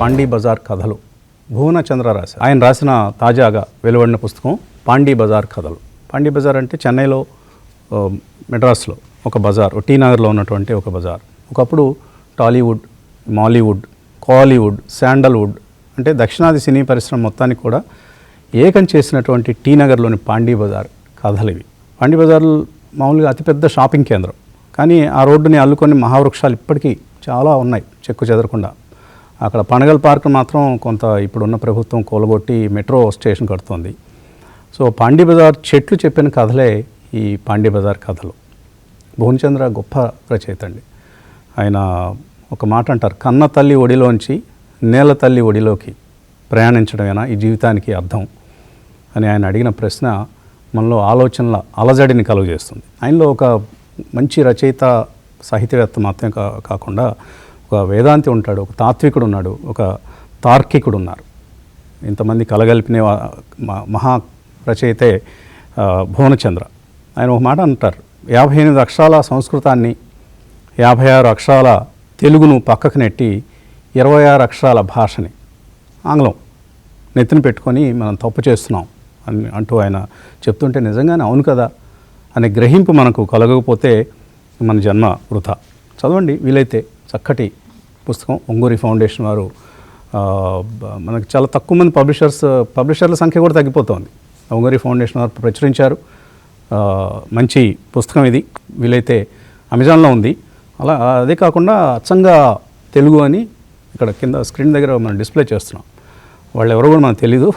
పాండీ బజార్ కథలు. భువనచంద్ర రాశారు. ఆయన రాసిన తాజాగా వెలువడిన పుస్తకం పాండీ బజార్ కథలు. పాండీ బజార్ అంటే చెన్నైలో మెడ్రాస్లో ఒక బజార్ టీ నగర్లో ఉన్నటువంటి ఒక బజార్. ఒకప్పుడు టాలీవుడ్ మాలీవుడ్ కాలీవుడ్ శాండల్వుడ్ అంటే దక్షిణాది సినీ పరిశ్రమ మొత్తానికి కూడా ఏకం చేసినటువంటి టీ నగర్లోని పాండీ బజార్ కథలు ఇవి. పాండీ బజార్ మామూలుగా అతిపెద్ద షాపింగ్ కేంద్రం. కానీ ఆ రోడ్డుని అల్లుకొని మహావృక్షాలు ఇప్పటికీ చాలా ఉన్నాయి చెక్కు చెదరకుండా. అక్కడ పనగల్ పార్క్ మాత్రం కొంత ఇప్పుడున్న ప్రభుత్వం కూలగొట్టి మెట్రో స్టేషన్ కడుతోంది. సో పాండి బజార్ చెట్లు చెప్పిన కథలే ఈ పాండీ బజార్ కథలు. భువనచంద్ర గొప్ప రచయిత అండి ఆయన ఒక మాట అంటారు కన్న తల్లి ఒడిలోంచి నేల తల్లి ఒడిలోకి ప్రయాణించడమేనా? ఈ జీవితానికి అర్థం? అని ఆయన అడిగిన ప్రశ్న మనలో ఆలోచనల అలజడిని కలుగజేస్తుంది. ఆయనలో ఒక మంచి రచయిత సాహిత్యవేత్త మాత్రమే కా కాకుండా ఒక వేదాంతి ఉంటాడు ఒక తాత్వికుడు ఉన్నాడు ఒక తార్కికుడు ఉన్నారు ఇంతమంది కలగలిపిన మ- మహా రచయితే భువనచంద్ర. ఆయన ఒక మాట అంటారు యాభై ఎనిమిది అక్షరాల సంస్కృతాన్ని యాభై ఆరు అక్షరాల తెలుగును పక్కకు నెట్టి ఇరవై ఆరు అక్షరాల భాషని ఆంగ్లం నెత్తిన పెట్టుకొని మనం తప్పు చేస్తున్నాం అని అంటూ ఆయన చెప్తుంటే నిజంగానే అవును కదా అనే గ్రహింపు మనకు కలగకపోతే మన జన్మ వృధా. చదవండి వీలైతే. చక్కటి పుస్తకం. ఒంగూరి ఫౌండేషన్ వారు మనకు చాలా తక్కువ మంది పబ్లిషర్స్ పబ్లిషర్ల సంఖ్య కూడా తగ్గిపోతోంది. ఒంగూరి ఫౌండేషన్ వారు ప్రచురించారు. మంచి పుస్తకం ఇది. వీలైతే అమెజాన్లో ఉంది. అలా అదే కాకుండా అచ్చంగా తెలుగు అని ఇక్కడ కింద స్క్రీన్ దగ్గర మనం డిస్ప్లే చేస్తున్నాం. వాళ్ళు ఎవరో కూడా మనకు తెలీదు.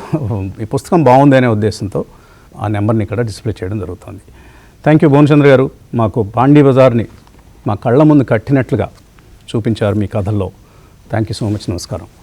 ఈ పుస్తకం బాగుంది అనే ఉద్దేశంతో ఆ నెంబర్ని ఇక్కడ డిస్ప్లే చేయడం జరుగుతుంది. థ్యాంక్ యూ భువనచంద్ర గారు. మాకు పాండీ బజార్ని మా కళ్ళ ముందు కట్టినట్లుగా చూపించారు మీ కథల్లో. థ్యాంక్ యూ సో మచ్ నమస్కారం.